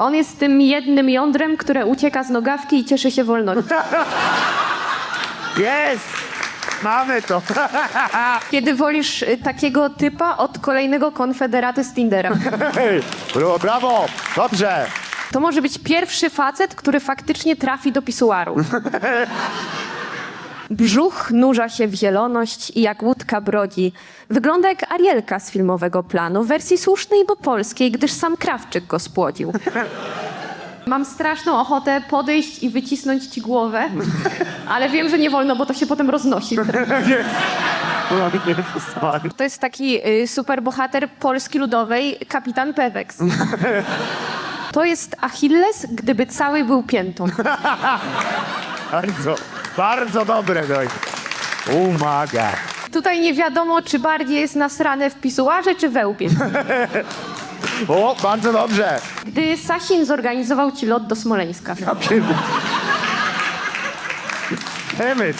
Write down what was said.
On jest tym jednym jądrem, które ucieka z nogawki i cieszy się wolnością. Jest! Mamy to. Kiedy wolisz y, takiego typa od kolejnego konfederaty z Tindera? Brawo, brawo, dobrze. To może być pierwszy facet, który faktycznie trafi do pisuaru. Brzuch nurza się w zieloność i jak łódka brodzi. Wygląda jak Arielka z filmowego planu, w wersji słusznej, bo polskiej, gdyż sam Krawczyk go spłodził. Mam straszną ochotę podejść i wycisnąć ci głowę, ale wiem, że nie wolno, bo to się potem roznosi. To jest taki y, superbohater Polski Ludowej, kapitan Peweks. To jest Achilles, gdyby cały był piętą. Bardzo, bardzo dobre, doj. Umaga. Tutaj nie wiadomo, czy bardziej jest nasrane w pisuarze, czy we łbie. O, bardzo dobrze. Gdy Sasin zorganizował ci lot do Smoleńska. Emyt.